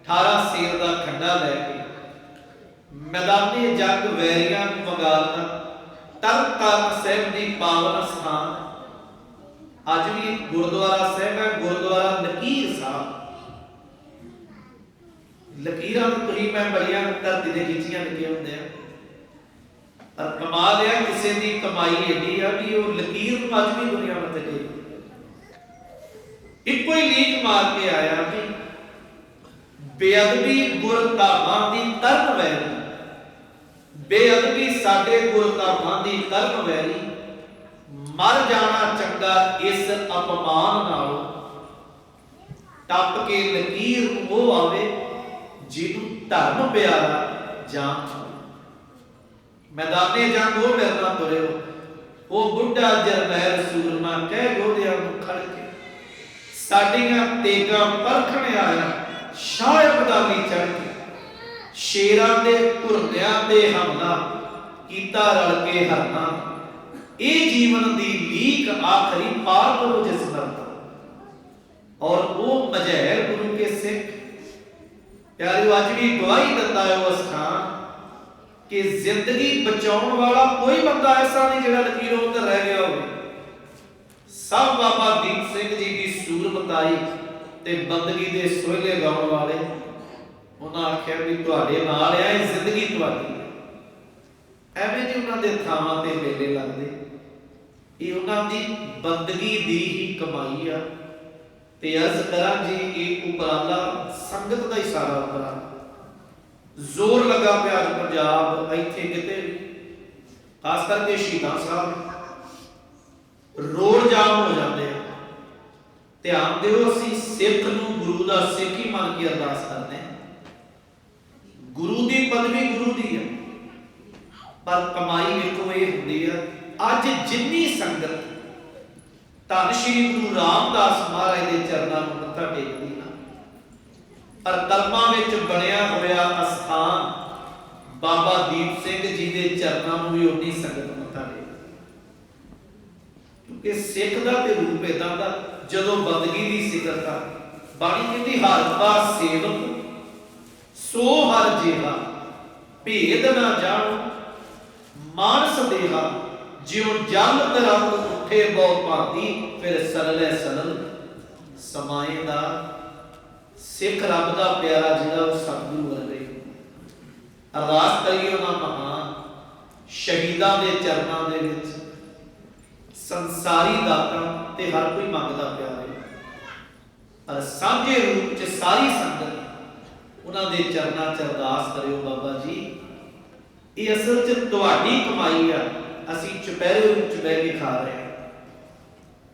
18 ਸੇਰ ਦਾ ਖੰਡਾ ਲੈ ਕੇ ਮੈਦਾਨੀ ਜੰਗ ਵੈਰੀਆਂ ਨੂੰ ਵਗਾਰਨਾ ਤਰਨ ਤਾਰਨ ਸਾਹਿਬ ਦੀ ਪਾਵਨ ਸਥਾਨ ਅੱਜ ਵੀ ਗੁਰਦੁਆਰਾ ਸਾਹਿਬ ਹੈ, ਗੁਰਦੁਆਰਾ ਲਕੀਰ ਸਾਹਿਬ। ਲਕੀਰਾਂ ਨੂੰ ਤੁਸੀਂ ਮੈਂ ਬੜੀਆਂ ਧਰਤੀ ਦੇ ਖਿੱਚੀਆਂ ਲੱਗੇ ਹੁੰਦੇ ਆ ਪਰ ਕਮਾਲ ਇਹ ਕਿਸੇ ਦੀ ਕਮਾਈ ਏਡੀ ਆ ਵੀ ਉਹ ਲਕੀਰ ਨੂੰ ਅੱਜ ਵੀ ਦੁਨੀਆ ਮੱਥੇ ਟੇਕ ਇੱਕੋ ਹੀ ਲੀਕ ਮਾਰ ਕੇ ਆਇਆ ਵੀ ਬੇਅਦਬੀ ਗੁਰਧਾਮਾਂ ਦੀ ਤਰਨ ਵੈਰੀ ਬੇਅਦਬੀ ਸਾਡੇ ਗੁਰਧਾਮਾਂ ਦੀ ਤਰਨ ਵੈਰੀ ਮਰ ਜਾਣਾ ਚੰਗਾ ਇਸ ਅਪਮਾਨ ਨਾਲ। ਟੱਪ ਕੇ ਲਕੀਰ ਉਹ ਆਵੇ ਜਿਹਨੂੰ ਧਰਮ ਪਿਆਰਾ ਜਾਨ ਮੈਦਾਨੇ ਜੰਗ ਉਹ ਮੇਰੇ ਨਾਲ ਤੁਰੇ ਉਹ ਬੁੱਢਾ ਜਰਨੈਲ ਸੂਰਮਾ ਕਹਿ ਗੋਦਿਆਂ ਨੂੰ ਖੜ ਕੇ। ਸਾਡੀਆਂ ਤੇਗਾਂ ਪਰਖਣ ਆਇਆ ਸ਼ਾਹ ਅਬਦਾਲੀ ਚੜ ਕੇ। ਸ਼ੇਰਾਂ ਦੇ ਘੁਰਨਿਆਂ ਤੇ ਹਮਲਾ ਕੀਤਾ ਰਲ ਕੇ ਹਰਨਾ ਇਹ ਜੀਵਨ ਦੀ ਲੀਕ ਆਖਰੀ ਪਾਰ ਕਰੋ ਜਿਸ ਨਰਤਾ ਔਰ ਉਹ ਮਜਹਿਰ ਗੁਰੂ ਕੇ ਸਿੱਖ। ਪਿਆਰਿਓ, ਅੱਜ ਵੀ ਗਵਾਹੀ ਦਿੰਦਾ ਹੈ ਉਹ ਸਥਾਨ ਕਿ ਜ਼ਿੰਦਗੀ ਬਚਾਉਣ ਵਾਲਾ ਕੋਈ ਬੰਦਾ ਐਸਾ ਨਹੀਂ ਜਿਹੜਾ ਲਕੀਰੋਂ ਉੱਤੇ ਰਹਿ ਗਿਆ ਹੋਵੇ। ਸਭ ਬਾਬਾ ਦੀਪ ਸਿੰਘ ਜੀ ਦੀ ਸੂਰਮਤਾਈ ਤੇ ਬੰਦਗੀ ਦੇ ਸੋਹਲੇ ਗਾਉਣ ਵਾਲੇ, ਉਹਨਾਂ ਆਖਿਆ ਵੀ ਤੁਹਾਡੇ ਨਾਲ ਆ, ਇਹ ਜ਼ਿੰਦਗੀ ਤੁਹਾਡੀ ਐਵੇਂ ਨਹੀਂ ਉਹਨਾਂ ਦੇ ਥਾਵਾਂ ਤੇ ਮੇਲੇ ਲੱਗਦੇ। ਇਹ ਉਹਨਾਂ ਦੀ ਬੰਦਗੀ ਦੀ ਹੀ ਕਮਾਈ ਆ। ਤੇ ਅਰਜ਼ ਕਰਾਂ ਜੀ, ਇਹ ਉਪਰਾਲਾ ਸੰਗਤ ਦਾ ਹੀ ਸਾਰਾ ਉਪਰਾਲਾ ਜ਼ੋਰ ਲੱਗਾ ਪਿਆ ਪੰਜਾਬ, ਇੱਥੇ ਕਿਤੇ, ਖਾਸ ਕਰਕੇ ਸ਼ਹੀਦਾਂ ਸਾਹਿਬ। ਰੋਡ ਜਾਮ ਹੋ ਜਾਂਦੇ ਆ। ਧਿਆਨ ਦਿਓ, ਅਸੀਂ ਸਿੱਖ ਨੂੰ ਗੁਰੂ ਦਾ ਸਿੱਖ ਹੀ ਮੰਨ ਕੇ ਅਰਦਾਸ ਕਰਦੇ ਹਾਂ। ਗੁਰੂ ਦੀ ਪਦਵੀ ਗੁਰੂ ਦੀ ਆ। ਪਰ ਕਮਾਈ ਵੇਖੋ, ਇਹ ਹੁੰਦੀ ਆ। ਅੱਜ ਜਿੰਨੀ ਸੰਗਤ ਧੰਨ ਸ਼੍ਰੀ ਗੁਰੂ ਰਾਮਦਾਸ ਮਹਾਰਾਜ ਦੇ ਚਰਨਾਂ ਨੂੰ ਮੱਥਾ ਟੇਕਦੀ ਨਾ, ਪਰ ਕਲਮਾਂ ਵਿੱਚ ਬਣਿਆ ਹੋਇਆ ਅਸਥਾਨ ਬਾਬਾ ਦੀਪ ਸਿੰਘ ਜੀ ਦੇ ਚਰਨਾਂ ਨੂੰ ਵੀ ਉਨੀ ਸੰਗਤ ਮੱਥਾ ਟੇਕਦੀ। ਕਿਉਂਕਿ ਸਿੱਖ ਦਾ ਤੇ ਰੂਪ ਇਦਾਂ ਦਾ, ਜਦੋਂ ਬੰਦਗੀ ਦੀ ਸਿਖਰਤਾ, ਬਾਣੀ ਕਹਿੰਦੀ ਹਰ ਦਾ ਸੇਵਕ ਸੋ ਹਰ ਜੀਵਾ ਭੇਦ ਨਾ ਜਾਣੋ, ਮਾਨਸ ਦੇਹਾ ਜਿਉ ਜਲ ਤਰੰਗ ਉੱਠੇ ਬਹੁ ਭਾਂਤੀ, ਫਿਰ ਸਰਲੇ ਸਰਲ ਸਮਾਏ ਦਾ ਸਿੱਖ ਰੱਬ ਦਾ ਪਿਆਰਾ ਜਿਹੜਾ ਉਹ ਸਤਿਗੁਰੂ ਵਰਗੇ ਅਰਦਾਸ ਕਰੀਏ ਉਹਨਾਂ ਮਹਾਨ ਸ਼ਹੀਦਾਂ ਦੇ ਚਰਨਾਂ ਦੇ ਵਿੱਚ, ਸੰਸਾਰੀ ਦਾਤਾਂ ਤੇ ਹਰ ਕੋਈ ਮੰਗਦਾ ਪਿਆ ਹੈ ਪਰ ਸਾਂਝੇ ਰੂਪ ਚ ਸਾਰੀ ਸੰਗਤ ਉਹਨਾਂ ਦੇ ਚਰਨਾਂ ਚ ਅਰਦਾਸ ਕਰਿਓ ਬਾਬਾ ਜੀ, ਇਹ ਅਸਲ ਚ ਤੁਹਾਡੀ ਕਮਾਈ ਆ। ਅਸੀਂ ਚੁਪਹਿਰੇ ਰੂਪ ਚ ਕੇ ਖਾ ਰਹੇ ਹਾਂ।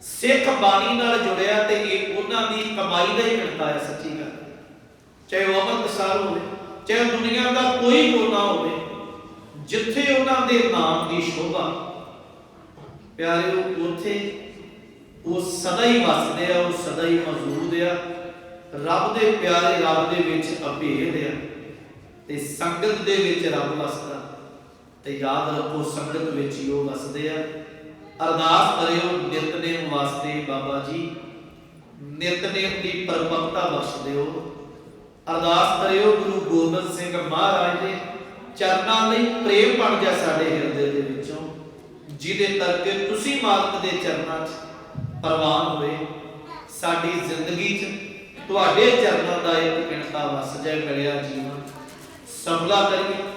ਸਿੱਖ ਬਾਣੀ ਨਾਲ ਜੁੜਿਆ ਤੇ ਇਹ ਉਹਨਾਂ ਦੀ ਕਮਾਈ ਦਾ ਹੀ ਮਿਲਦਾ ਹੈ, ਸੱਚੀ ਗੱਲ। ਚਾਹੇ ਉਹ ਅੰਮ੍ਰਿਤਸਰ ਹੋਵੇ, ਚਾਹੇ ਦੁਨੀਆ ਦਾ ਕੋਈ ਕੋਨਾ ਹੋਵੇ, ਜਿੱਥੇ ਉਹਨਾਂ ਦੇ ਨਾਮ ਦੀ ਸ਼ੋਭਾ। ਪਿਆਰਿਓ, ਉੱਥੇ ਉਹ ਸਦਾ ਹੀ ਵਸਦੇ ਆ, ਉਹ ਸਦਾ ਹੀ ਮੌਜੂਦ ਆ। ਰੱਬ ਦੇ ਪਿਆਰੇ, ਰੱਬ ਦੇ ਵਿੱਚ ਅਭੇਦ ਆ ਤੇ ਸੰਗਤ ਦੇ ਵਿੱਚ ਰੱਬ ਵਸਦਾ। ਤੇ ਯਾਦ ਰੱਖੋ ਸੰਗਤ ਵਿੱਚ ਹੀ ਉਹ ਵਸਦੇ ਆ। ਅਰਦਾਸ ਕਰਿਓ ਨਿਤਨੇਮ ਵਾਸਤੇ ਬਾਬਾ ਜੀ। ਨਿਤਨੇਮ ਦੀ ਪਰਪਕਤਾ ਬਖਸ਼ ਦਿਓ। ਅਰਦਾਸ ਕਰਿਓ ਗੁਰੂ ਗੋਬਿੰਦ ਸਿੰਘ ਮਹਾਰਾਜ ਦੇ ਚਰਨਾਂ ਲਈ ਪ੍ਰੇਮ ਬਣ ਜਾ ਸਾਡੇ ਹਿਰਦੇ ਦੇ ਵਿੱਚੋਂ। ਜਿਹਦੇ ਕਰਕੇ ਤੁਸੀਂ ਮਾਲਕ ਦੇ ਚਰਨਾਂ 'ਚ ਪ੍ਰਵਾਨ ਹੋਏ। ਸਾਡੀ ਜ਼ਿੰਦਗੀ 'ਚ ਤੁਹਾਡੇ ਚਰਨਾਂ ਦਾ ਇੱਕ ਕਿਣਤਾ ਵਸ ਜਾਏ ਮਿਲਿਆ ਜੀਵਨ। ਸਫਲਾ ਕਰੀਏ।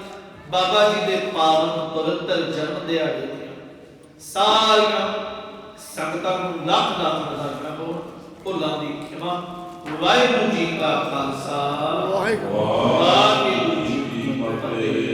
ਬਾਬਾ ਜੀ ਦੇ ਪਾਵਨ ਪਵਿੱਤਰ ਜਨਮ ਦਿਹਾੜੇ ਦੀਆਂ ਸਾਰੀਆਂ ਸੰਗਤਾਂ ਨੂੰ ਲੱਖ ਲੱਖ ਵਧਾਈਆਂ ਹੋਣ ਭੁੱਲਾਂ ਦੀ ਖਿਮਾ। ਵਾਹਿਗੁਰੂ ਜੀ ਕਾ ਖਾਲਸਾ। ਵਾਹਿਗੁਰੂ। ਵਾਹਿਗੁਰੂ